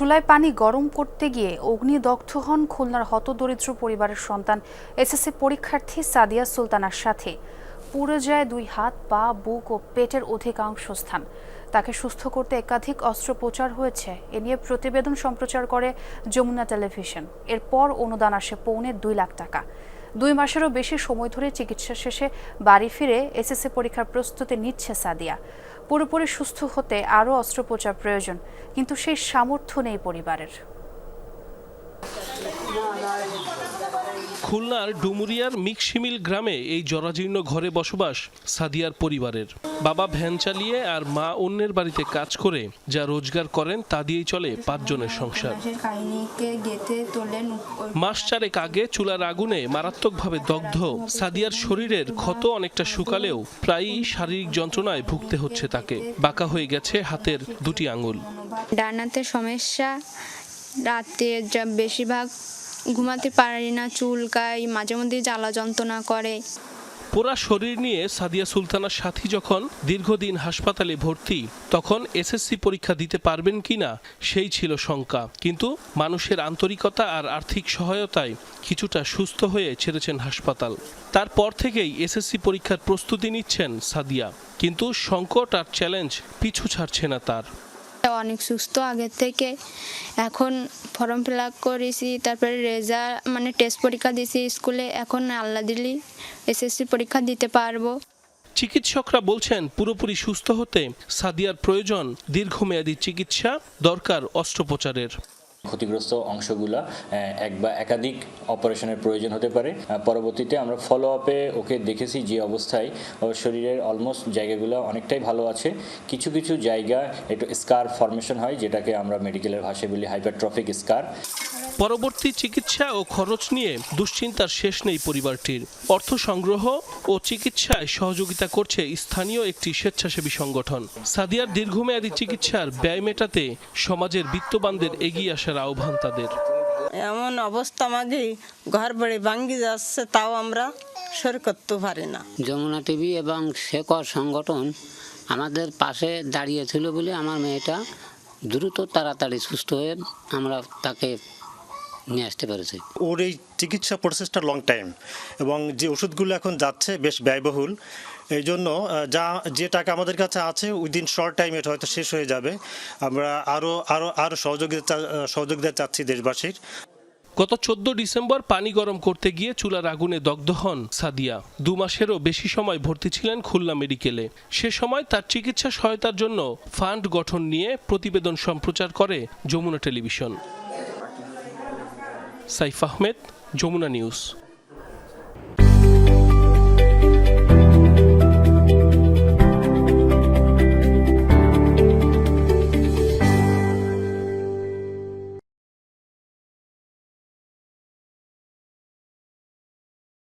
চুলায় পানি গরম করতে গিয়ে অগ্নিদগ্ধ হন খুলনার হতদরিদ্র পরিবারের সন্তান। এসএসসি পরীক্ষার্থী সাদিয়া সুলতানার সাথে। পুড়ে যায় দুই হাত, পা, বুক ও পেটের অধিকাংশ স্থান। তাকে সুস্থ করতে একাধিক অস্ত্রোপচার হয়েছে। এ নিয়ে প্রতিবেদন সম্প্রচার করে যমুনা টেলিভিশন। এরপর অনুদান আসে পৌনে দুই লাখ টাকা। দুই মাসেরও বেশি সময় ধরে চিকিৎসা শেষে বাড়ি ফিরে এসএসসি পরীক্ষার প্রস্তুতি নিচ্ছে সাদিয়া। পুরোপুরি সুস্থ হতে আরও অস্ত্রোপচার প্রয়োজন, কিন্তু সেই সামর্থ্য নেই পরিবারের। খুলনার ডুমুরিয়ার মিকশিমিল গ্রামে এই জরাজীর্ণ ঘরে বসবাস সাদিয়ার পরিবারের। বাবা ভ্যান চালিয়ে আর মা অন্যের বাড়িতে কাজ করে, যা রোজগার করেন তা দিয়েই চলে পাঁচজনের সংসার। মাস চারেক আগে চুলার আগুনে মারাত্মকভাবে দগ্ধ সাদিয়ার শরীরের ক্ষত অনেকটা শুকালেও প্রায়ই শারীরিক যন্ত্রণায় ভুগতে হচ্ছে তাকে। বাঁকা হয়ে গেছে হাতের দুটি আঙুল। ডানাতে সমস্যা রাতে বেশিরভাগ ঘুমাতে পারি না চুলকাই মাঝে মধ্যে জ্বালা যন্ত্রণা করে। পোড়া শরীর নিয়ে সাদিয়া সুলতানার সাথী যখন দীর্ঘদিন হাসপাতালে ভর্তি, তখন এসএসসি পরীক্ষা দিতে পারবেন কিনা, সেই ছিল শঙ্কা। কিন্তু মানুষের আন্তরিকতা আর আর্থিক সহায়তায় কিছুটা সুস্থ হয়ে ছেড়েছেন হাসপাতাল। তারপর থেকেই এসএসসি পরীক্ষার প্রস্তুতি নিচ্ছেন সাদিয়া। কিন্তু সংকট আর চ্যালেঞ্জ পিছু ছাড়ছে না তার। অনেক সুস্থ আগের থেকে। এখন ফর্ম ফিল আপ করেছি, তারপরে রেজাল্ট মানে টেস্ট পরীক্ষা দিয়েছি স্কুলে এখন আল্লাহ দিলি এসএসসি পরীক্ষা দিতে পারব। চিকিৎসকরা বলছেন, পুরোপুরি সুস্থ হতে সাদিয়ার প্রয়োজন। দীর্ঘমেয়াদী চিকিৎসা দরকার অস্ত্রোপচারের। ক্ষতিগ্রস্ত অংশগুলো এক বা একাধিক অপারেশনের প্রয়োজন হতে পারে। পরবর্তীতে আমরা ফলো আপে ওকে দেখেছি যে অবস্থায় ওর শরীরের অলমোস্ট জায়গাগুলো অনেকটাই ভালো আছে। কিছু কিছু জায়গা একটু স্কার ফর্মেশন হয়, যেটাকে আমরা মেডিকেলের ভাষায় বলি হাইপারট্রফিক স্কার পরবর্তী চিকিৎসা ও খরচ নিয়ে দুশ্চিন্তার শেষ নেই পরিবারটির। অর্থ সংগ্রহ ও চিকিৎসায় সহযোগিতা করছে স্থানীয় একটি স্বেচ্ছাসেবী সংগঠন। সাদিয়ার দীর্ঘমেয়াদী চিকিৎসার ব্যয় মেটাতে সমাজের বিত্তবানদের এগিয়ে আসার আহ্বান তাদের। এমন অবস্থা আমাদের ঘর বাড়ি ভাঙ্গি যাচ্ছে তাও আমরা সর করতে পারি না। যমুনা টিভি এবং শেকর সংগঠন আমাদের পাশে দাঁড়িয়েছিল বলে আমার মেয়েটা দ্রুত তাড়াতাড়ি সুস্থ হয়ে আমরা তাকে নিয়ে আসতে পেরেছি। ওর এই চিকিৎসা প্রসেসটা লং টাইম এবং যে ওষুধগুলো এখন যাচ্ছে বেশ ব্যয়বহুল। এই জন্য যা যে টাকা আমাদের কাছে আছে উইদিন শর্ট টাইম এটা হয়তো শেষ হয়ে যাবে। আমরা আরও আরও আরও সহযোগিতা সহযোগিতা চাচ্ছি দেশবাসীর। গত চোদ্দ ডিসেম্বর পানি গরম করতে গিয়ে চুলার আগুনে দগ্ধ হন সাদিয়া। দু মাসেরও বেশি সময় ভর্তি ছিলেন খুলনা মেডিকেলে। সে সময় তার চিকিৎসা সহায়তার জন্য ফান্ড গঠন নিয়ে প্রতিবেদন সম্প্রচার করে Jamuna television. Saifahmed, Jomuna News.